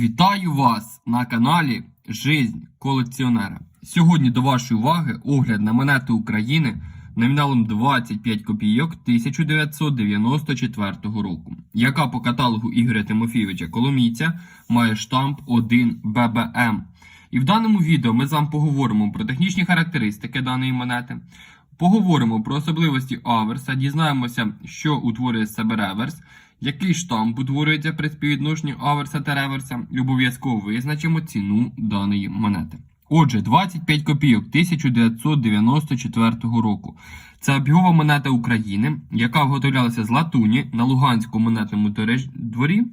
Вітаю вас на каналі Жизнь колекціонера. Сьогодні до вашої уваги огляд на монети України номіналом 25 копійок 1994 року, яка по каталогу Ігоря Тимофійовича Коломійця має штамп 1 ББМ. І в даному відео ми з вами поговоримо про технічні характеристики даної монети. Поговоримо про особливості аверса, дізнаємося, що утворює себе реверс, який штамп утворюється при співвідношенні аверса та реверса, і обов'язково визначимо ціну даної монети. Отже, 25 копійок 1994 року. Це обігова монета України, яка виготовлялася з латуні на Луганському монетному дворі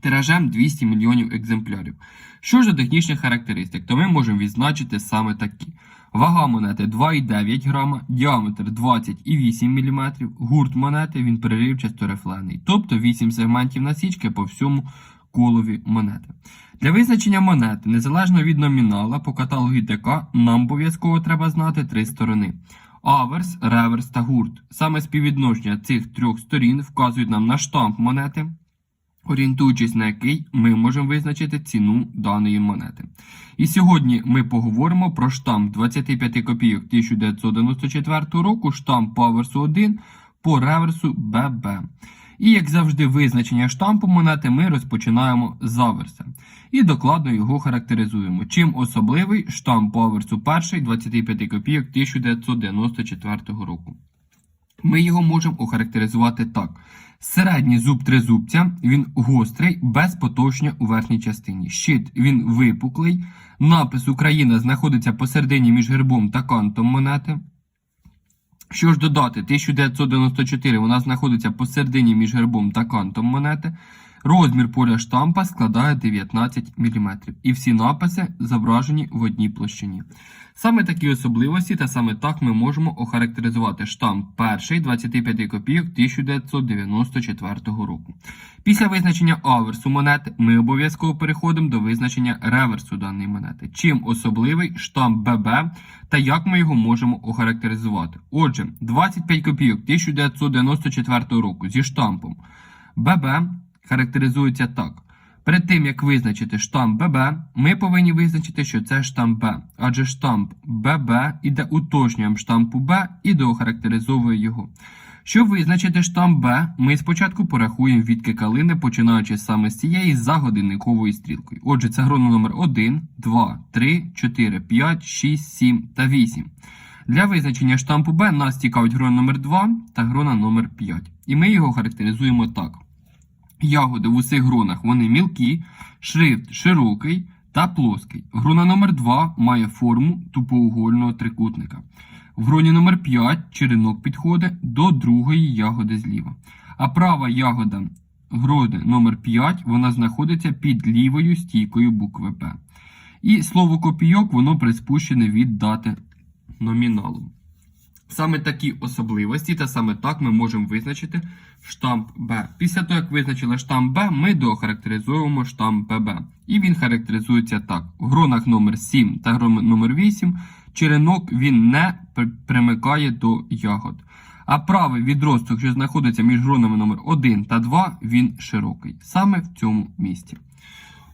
тиражем 200 мільйонів екземплярів. Що ж до технічних характеристик, то ми можемо відзначити саме такі. Вага монети 2,9 грама, діаметр 20,8 мм, гурт монети він переривчасто рифлений, тобто 8 сегментів насічки по всьому колові монети. Для визначення монети, незалежно від номінала, по каталогу ТК нам обов'язково треба знати три сторони. Аверс, реверс та гурт. Саме співвідношення цих трьох сторін вказують нам на штамп монети, орієнтуючись на який ми можемо визначити ціну даної монети. І сьогодні ми поговоримо про штамп 25 копійок 1994 року, штамп по аверсу 1 по реверсу ББ. І як завжди, визначення штампу монети ми розпочинаємо з аверса. І докладно його характеризуємо. Чим особливий штамп по аверсу перший 25 копійок 1994 року. Ми його можемо охарактеризувати так. Середній зуб тризубця, він гострий, без потовщення у верхній частині. Щит він випуклий. Напис Україна знаходиться посередині між гербом та кантом монети. Що ж додати, 1994 вона знаходиться посередині між гербом та кантом монети. Розмір поля штампа складає 19 мм. І всі написи зображені в одній площині. Саме такі особливості та саме так ми можемо охарактеризувати штамп перший 25 копійок 1994 року. Після визначення аверсу монети ми обов'язково переходимо до визначення реверсу даної монети. Чим особливий штамп ББ та як ми його можемо охарактеризувати. Отже, 25 копійок 1994 року зі штампом ББ характеризується так. Перед тим, як визначити штамп ББ, ми повинні визначити, що це штамп Б, адже штамп ББ іде уточненням штампу Б і доохарактеризовує його. Щоб визначити штамп Б, ми спочатку порахуємо відки калини, починаючи саме з цієї за годинниковою стрілкою. Отже, це грона номер 1, 2, 3, 4, 5, 6, 7 та 8. Для визначення штампу Б нас цікавить грона номер 2 та грона номер 5. І ми його характеризуємо так. Ягоди в усіх гронах вони мілкі, шрифт широкий та плоский. Грона номер 2 має форму тупоугольного трикутника. В гроні номер 5 черенок підходить до другої ягоди зліва. А права ягода гроди номер 5 вона знаходиться під лівою стійкою букви П. І слово копійок воно приспущене від дати номіналу. Саме такі особливості, та саме так ми можемо визначити штамп Б. Після того, як визначили штамп Б, ми доохарактеризуємо штамп ББ. І він характеризується так: в гронах номер 7 та грон номер 8 черенок він не примикає до ягод. А правий відросток, що знаходиться між гронами номер 1 та 2, він широкий. Саме в цьому місці.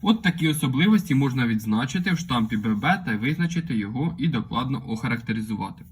От такі особливості можна відзначити в штампі ББ та визначити його і докладно охарактеризувати.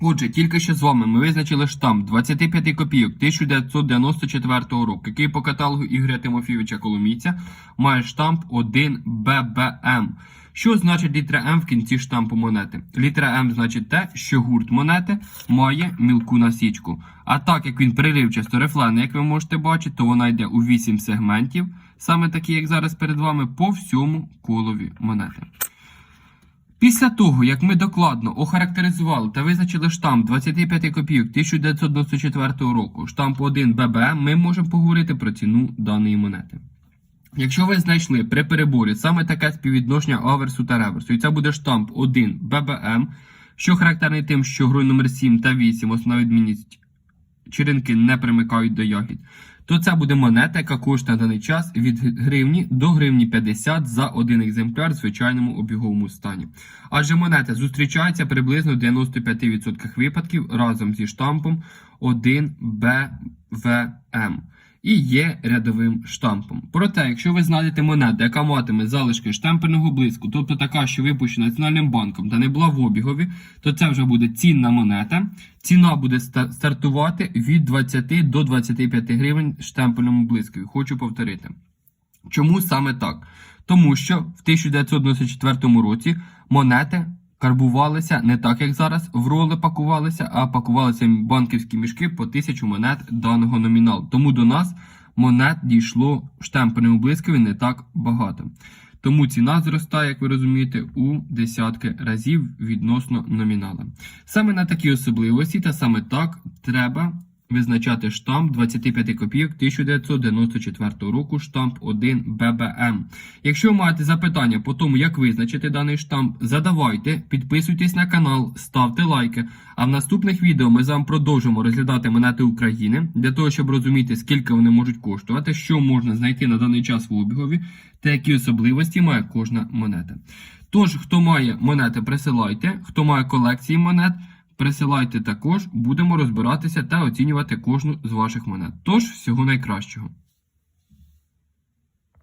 Отже, тільки що з вами ми визначили штамп 25 копійок 1994 року, який по каталогу Ігоря Тимофійовича Коломійця має штамп 1 ББМ. Що значить літера М в кінці штампу монети? Літера М значить те, що гурт монети має мілку насічку. А так як він переривчасто рифлений, як ви можете бачити, то вона йде у 8 сегментів, саме такі, як зараз перед вами, по всьому колові монети. Після того, як ми докладно охарактеризували та визначили штамп 25 копійок 1994 року, штамп 1 ББ, ми можемо поговорити про ціну даної монети. Якщо ви знайшли при переборі саме таке співвідношення аверсу та реверсу, і це буде штамп 1 ББМ, що характерний тим, що грою номер 7 та 8 основна відмінність черенки не примикають до ягід, то це буде монета, яка коштує на даний час від гривні до гривні 50 за один екземпляр в звичайному обіговому стані. Адже монета зустрічається приблизно в 95% випадків разом зі штампом 1 БВМ. І є рядовим штампом. Проте, якщо ви знайдете монету, яка матиме залишки штемпельного блиску, тобто така, що випущена Національним банком та не була в обігові, то це вже буде цінна монета. Ціна буде стартувати від 20 до 25 гривень штемпельному блискові. Хочу повторити. Чому саме так? Тому що в 1994 році монети карбувалися не так, як зараз, в роли пакувалися, а пакувалися банківські мішки по тисячу монет даного номіналу. Тому до нас монет дійшло штемпеним блискові не так багато. Тому ціна зростає, як ви розумієте, у десятки разів відносно номінала. Саме на такі особливості та саме так треба визначати штамп 25 копійок 1994 року, штамп 1 ББМ. Якщо маєте запитання по тому, як визначити даний штамп, задавайте, підписуйтесь на канал, ставте лайки. А в наступних відео ми з вами продовжимо розглядати монети України для того, щоб розуміти, скільки вони можуть коштувати, що можна знайти на даний час в обігові та які особливості має кожна монета. Тож, хто має монети, присилайте, хто має колекції монет. Присилайте також, будемо розбиратися та оцінювати кожну з ваших монет. Тож, всього найкращого.